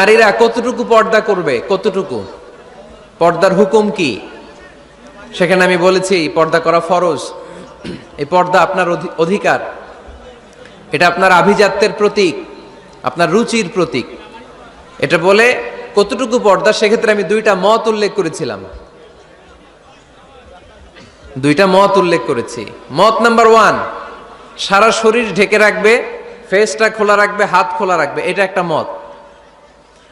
নারীরা কতটুকু পর্দা করবে? কতটুকু? পর্দার হুকুম কি? সেখানে আমি বলেছি, পর্দা করা ফরজ। এই পর্দা আপনার অধি- অধিকার। এটা আপনার আভিজাত্যের প্রতীক, আপনার রুচির প্রতীক। এটা বলে কতটুকু পর্দা, সেক্ষেত্রে আমি দুইটা মত উল্লেখ করেছিলাম। দুইটা মত উল্লেখ করেছি। মত নাম্বার ওয়ান, সারা শরীর ঢেকে রাখবে ফেসটা খোলা রাখবে, হাত খোলা রাখবে। এটা একটা মত।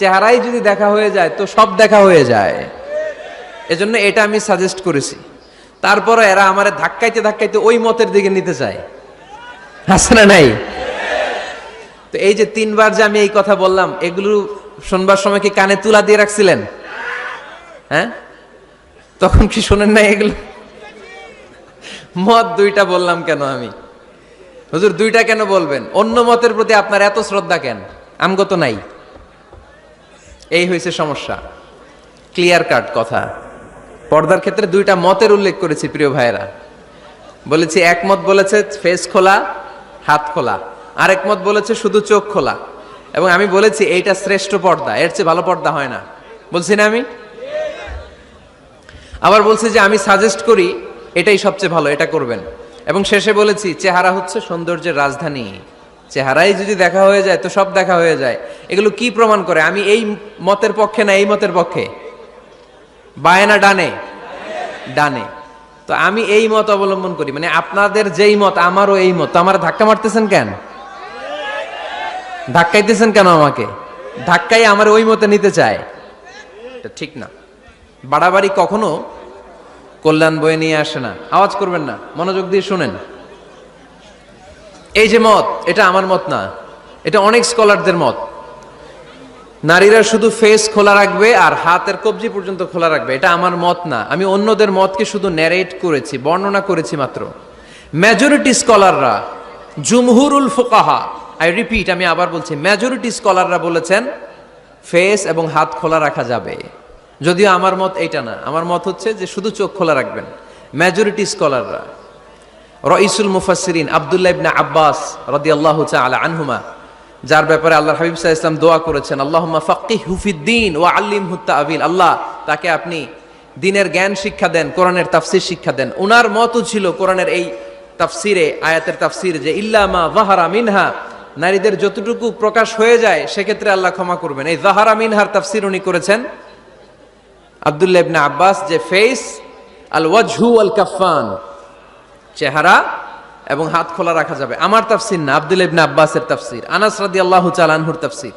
চেহারাই যদি দেখা হয়ে যায়, তো সব দেখা হয়ে যায়। এজন্য এটা আমি সাজেস্ট করেছি। তারপরে এরা আমার ধাক্কাইতে ধাক্কাইতে ওই মতের দিকে নিতে চায়। আছে না নাই? তো এই যে তিনবার যে আমি এই কথা বললাম, এগুলো শোনবার সময় কি কানে তুলা দিয়ে রাখছিলেন? হ্যাঁ? তখন কি শোনেন না এগুলো? মত দুইটা বললাম কেন আমি? হুজুর, দুইটা কেন বলবেন? অন্য মতের প্রতি আপনার এত শ্রদ্ধা কেন? আমগত নাই। এই হয়েছে সমস্যা। ক্লিয়ার কাট কথা। পর্দার ক্ষেত্রে দুইটা মতের উল্লেখ করেছি প্রিয় ভাইয়েরা। বলেছি একমত বলেছে ফেস খোলা, হাত খোলা। আরেক মত বলেছে শুধু চোখ খোলা। এবং আমি বলেছি এইটা শ্রেষ্ঠ পর্দা, এর চেয়ে ভালো পর্দা হয় না। বলছি না আমি? আবার বলছি যে আমি সাজেস্ট করি, এটাই সবচেয়ে ভালো, এটা করবেন। এবং শেষে বলেছি, চেহারা হচ্ছে সৌন্দর্যের রাজধানী। চেহারাই যদি দেখা হয়ে যায়, তো সব দেখা হয়ে যায়। এগুলো কি প্রমাণ করে? আমি এই মতের পক্ষে না এই মতের পক্ষে? বায়ে না ডানে? ডানে। তো আমি এই মত অবলম্বন করি। মানে আপনাদের যেই মত, আমারও এই মত। আমার ধাক্কা মারতেছেন কেন? ধাক্কাইতেছেন কেন আমাকে? ধাক্কাই আমার ওই মতে নিতে চায়। ঠিক না। বাড়াবাড়ি কখনো কল্যাণ বয়ে নিয়ে আসে না। আওয়াজ করবেন না। মনোযোগ দিয়ে শুনেন। এই যে মত, এটা আমার মত না। এটা অনেক স্কলারদের মত। নারীরা শুধু ফেস খোলা রাখবে আর হাতের কবজি পর্যন্ত খোলা রাখবে, এটা আমার মত না। আমি অন্যদের মতকে শুধু ন্যারেট করেছি, বর্ণনা করেছি মাত্র। মেজরিটি স্কলাররা জুমহুরুল ফোকাহা আই রিপিট আমি আবার বলছি মেজরিটি স্কলাররা বলেছেন ফেস এবং হাত খোলা রাখা যাবে। যদিও আমার মত এইটা না। আমার মত হচ্ছে যে শুধু চোখ খোলা রাখবেন। মেজরিটি স্কলাররা রইসুল মুফাসসিরিন আব্দুল্লাহ ইবনে আব্বাস রাদিয়াল্লাহু আলা আনহুমা, যার ব্যাপারে আল্লাহ হাবিব আলাইহি ওয়াসাল্লাম দোয়া করেছেন, আল্লাহুম্মা ফাক্কিহু ও ওয়া আল্লিমহু তাআবিল আল্লাহ তাকে আপনি দিনের জ্ঞান শিক্ষা দেন, কোরআনের তাফসীর শিক্ষা দেন। ওনার মতও ছিল কোরআনের এই তাফসিরে, আয়াতের তাফসির যে, ইল্লা মা যাহারা মিনহা। নারীদের যতটুকু প্রকাশ হয়ে যায়, সেক্ষেত্রে আল্লাহ ক্ষমা করবেন। এই জাহারা মিনহার তাফসির উনি করেছেন, আব্দুল্লাহ ইবনে আব্বাস যে ফেস আল ওয়াজহু আল কাফান চেহারা এবং হাত খোলা রাখা যাবে। আমার তাফসির না, আব্দুল ইবনে আব্বাসের তাফসির, আনাস রাদিয়াল্লাহু তাআলা আনহুর তাফসির।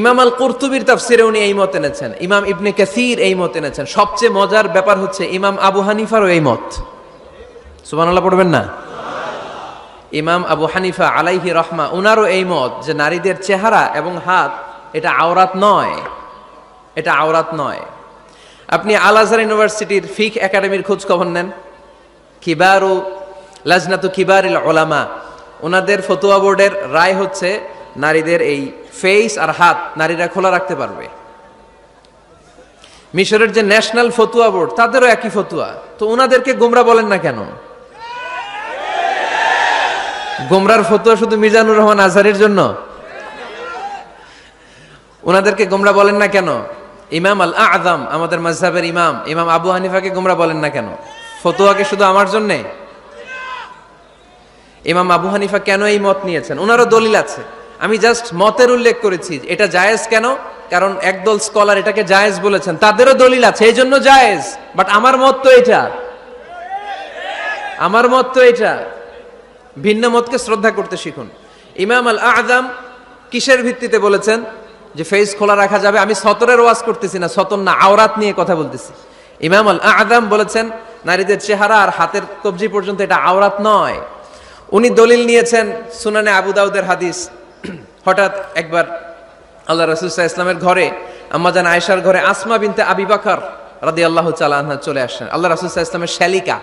ইমাম আল কুরতুবির তাফসিরে উনি এই মত এনেছেন, ইমাম ইবনে কাসির এই মত এনেছেন। সবচেয়ে মজার ব্যাপার হচ্ছে ইমাম আবু হানিফারও এই মত। সুবহানাল্লাহ পড়বেন না? ইমাম আবু হানিফা আলাইহি রহমা, উনারও এই মত যে নারীদের চেহারা এবং হাত, এটা আওরাত নয়। এটা আওরাত নয়। আপনি আল আজহার ইউনিভার্সিটির ফিক একাডেমির খোঁজ খবর নেন। কিবারু লাজনাতু কিবারিল ওলামা ওনাদের ফতুয়া বোর্ডের রায় হচ্ছে নারীদের এই ফেস আর হাত নারীরা খোলা রাখতে পারবে। মিশরের যে ন্যাশনাল ফতুয়া বোর্ড, তাদেরও একই ফতুয়া। তো ওনাদেরকে গোমরা বলেন না কেন? গোমরার ফতুয়া শুধু মিজানুর রহমান আজহারের জন্য? ওনাদেরকে গোমরা বলেন না কেন? ইমাম আল আদম আমাদের mazhabের ইমাম ইমাম আবু হানিফাকে গোমরা বলেন না কেন? ফতোয়াকে শুধু আমার জন্যে? ইমাম আবু হানিফা কেন এই মত নিয়েছেন? ওনারও দলিল আছে। আমি জাস্ট মতের উল্লেখ করেছি এটা জায়েজ কেন? কারণ একদল স্কলার এটাকে জায়েজ বলেছেন। তাদেরও দলিল আছে। এই জন্য জায়েজ। বাট আমার মত তো এটা আমার মত তো এটা ভিন্ন মতকে শ্রদ্ধা করতে শিখুন। ইমাম আল আদম কিসের ভিত্তিতে বলেছেন যে ফেস খোলা রাখা যাবে? আমি সতরের ওয়াজ করতেছি না। সতর না, আওরাত নিয়ে কথা বলতেছি। ইমাম আল আদম বলেছেন নারীদের চেহারা আর হাতের কবজি পর্যন্ত এটা আওরাত নয়। উনি দলিল নিয়েছেন সুনানে আবু দাউদের হাদিস। হঠাৎ একবার আল্লাহ রসুল্লাহ ইসলামের ঘরে আম্মাজান আয়েশার ঘরে আসমা বিনতে আবি বাকর রাদি আল্লাহ চালানহা চলে আসেন। আল্লাহ রসুল্লাহ ইসলামের শ্যালিকা,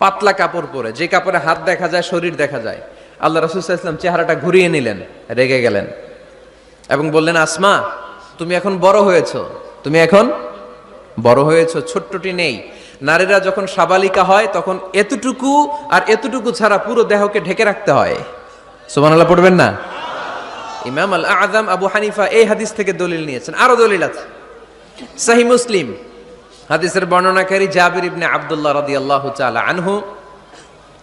পাতলা কাপড় পরে, যে কাপড়ে হাত দেখা যায়, শরীর দেখা যায় আল্লাহ রসুল্লাহ ইসলাম চেহারাটা ঘুরিয়ে নিলেন, রেগে গেলেন এবং বললেন, আসমা, তুমি এখন বড় হয়েছো। তুমি এখন বড় হয়েছো, ছোট্টটি নেই। নারীরা যখন সাবালিকা হয়, তখন এতটুকু আর এতটুকু ছাড়া পুরো দেহকে ঢেকে রাখতে হয়। সুবহানাল্লাহ, পড়বেন না? ইমাম আল আজম আবু হানিফা এই হাদিস থেকে দলিল নিয়েছেন। আরও দলিল আছে। সাহি মুসলিম, হাদিসের বর্ণনাকারী জাবির ইবনে আব্দুল্লাহ রাদিয়াল্লাহু তাআলা আনহু,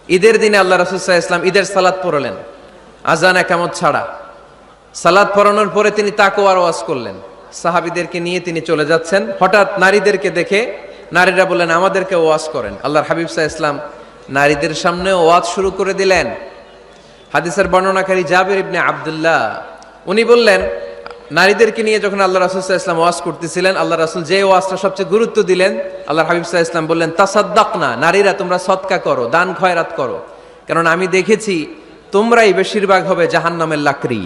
ঈদের দিনে আল্লাহ রাসূল ইসলাম ঈদের সালাদ পড়লেন। আজান একামত ছাড়া। সালাদ পড়ানোর পরে তিনি তাকওয়ার ওয়াজ করলেন। সাহাবীদেরকে নিয়ে তিনি চলে যাচ্ছেন। হঠাৎ নারীদেরকে দেখে নারীরা বললেন, আমাদেরকে ওয়াজ করেন। আল্লাহর হাবিব সাহা ইসলাম নারীদের সামনে ওয়াজ শুরু করে দিলেন। হাদিসের বর্ণনাকারী জাবির ইবনে আব্দুল্লাহ, উনি বললেন, নারীদেরকে নিয়ে যখন আল্লাহ রাসুল সাহা ইসলাম ওয়াজ করতেছিলেন, আল্লাহ রাসুল যে ওয়াজটা সবচেয়ে গুরুত্ব দিলেন, আল্লাহর হাবিব সাহা ইসলাম বললেন তাসাদ্দাক না নারীরা তোমরা সৎকা করো, দান খয়রাত করো। কারণ আমি দেখেছি, তোমরাই বেশিরভাগ হবে জাহান্নামের লাকড়ি।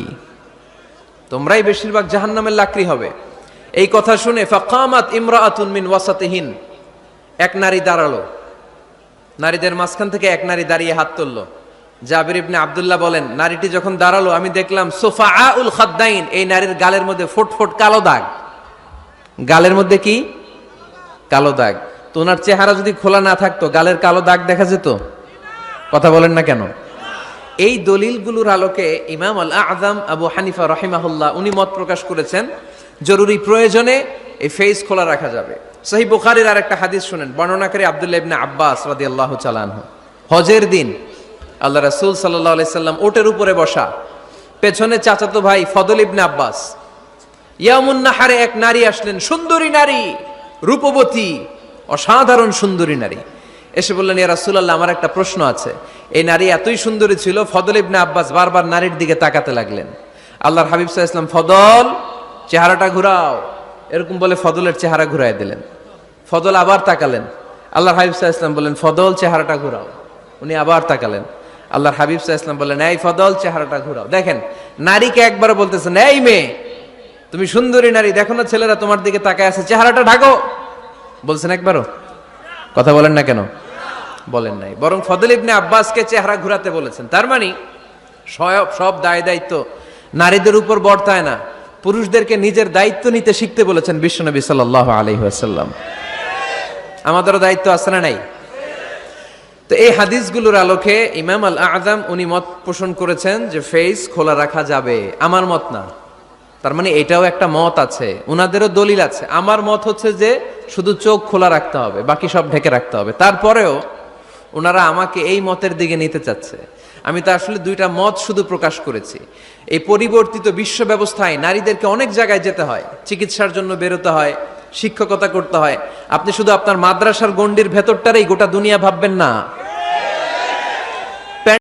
তোমরাই বেশিরভাগ জাহান্নামের লাকড়ি হবে। এই কথা শুনে ফাকামাত ইমরাআতুন মিন ওয়াসাতিহিন এক নারী দাঁড়াল। নারীদের মাঝখান থেকে এক নারী দাঁড়িয়ে হাত তুললো। জাবির ইবনে আবদুল্লাহ বলেন, নারীটি যখন দাঁড়াল, আমি দেখলাম সোফা উল খাদ্দাইন, এই নারীর গালের মধ্যে ফুট ফুট কালো দাগ। গালের মধ্যে কি? কালো দাগ। তো ওনার চেহারা যদি খোলা না থাকতো, গালের কালো দাগ দেখা যেত? কথা বলেন না কেন? এই দলিলগুলোর আলোকে ইমাম আল আজম আবু হানিফা রহিমাহুল্লাহ উনি মত প্রকাশ করেছেন, জরুরি প্রয়োজনে এই ফেস খোলা রাখা যাবে। সহি বুখারির আর একটা হাদিস শুনেন, বর্ণনাকারী আব্দুল্লাহ ইবনে আব্বাস রাদি আল্লাহ চালানহ হজের দিন আল্লাহ রাসূল সাল্লাহ আলি সাল্লাম ওটের উপরে বসা, পেছনে চাচাতো ভাই ফদল ইবনে আব্বাস। ইয়ামুন্নাহারে এক নারী আসলেন, সুন্দরী নারী, রূপবতী, অসাধারণ সুন্দরী নারী। এসে বললেন, ইয়া রাসূলুল্লাহ, আমার একটা প্রশ্ন আছে। এই নারী এতই সুন্দরী ছিল, ফদল ইবনে আব্বাস বারবার নারীর দিকে তাকাতে লাগলেন। আল্লাহর হাবিব আলাইহি ইসলাম ফদল, চেহারাটা ঘুরাও। এরকম বলে ফদলের চেহারা ঘুরাই দিলেন। ফদল আবার তাকালেন। আল্লাহর হাবিব আলাইহি ইসলাম বললেন, ফদল চেহারাটা ঘুরাও। উনি আবার তাকালেন। আল্লাহর হাবিব আলাইহি ইসলাম বললেন, এই ফদল চেহারাটা ঘুরাও। দেখেন, নারীকে একবার বলতেছেন এই মেয়ে, তুমি সুন্দরী নারী, দেখো না ছেলেরা তোমার দিকে তাকায় আছে, চেহারাটা ঢাকো। বলছেন একবারও? কথা বলেন না কেন? বলেন নাই। বরং ফদল ইবনে আব্বাসকে চেহারা ঘুরাতে বলেছেন। তার মানে সব সব দায় দায়িত্ব নারীদের উপর বর্তায় না। পুরুষদেরকে নিজের দায়িত্ব নিতে শিখতে বলেছেন বিশ্বনবী সাল্লাহ আলহি আসাল্লাম আমাদেরও দায়িত্ব আছে না নাই? তো এই হাদিসগুলোর আলোকে ইমাম আল আজম উনি মত পোষণ করেছেন যে ফেস খোলা রাখা যাবে। আমার মত না। তার মানে এটাও একটা মত আছে। উনাদেরও দলিল আছে। আমার মত হচ্ছে যে শুধু চোখ খোলা রাখতে হবে, বাকি সব ঢেকে রাখতে হবে। তারপরেও ওনারা আমাকে এই মতের দিকে নিতে চাচ্ছে। আমি তো আসলে দুইটা মত শুধু প্রকাশ করেছি। এই পরিবর্তিত বিশ্ব ব্যবস্থায় নারীদেরকে অনেক জায়গায় যেতে হয়। চিকিৎসার জন্য বেরোতে হয়, শিক্ষকতা করতে হয়। আপনি শুধু আপনার মাদ্রাসার গণ্ডির ভেতরটারেই গোটা দুনিয়া ভাববেন না।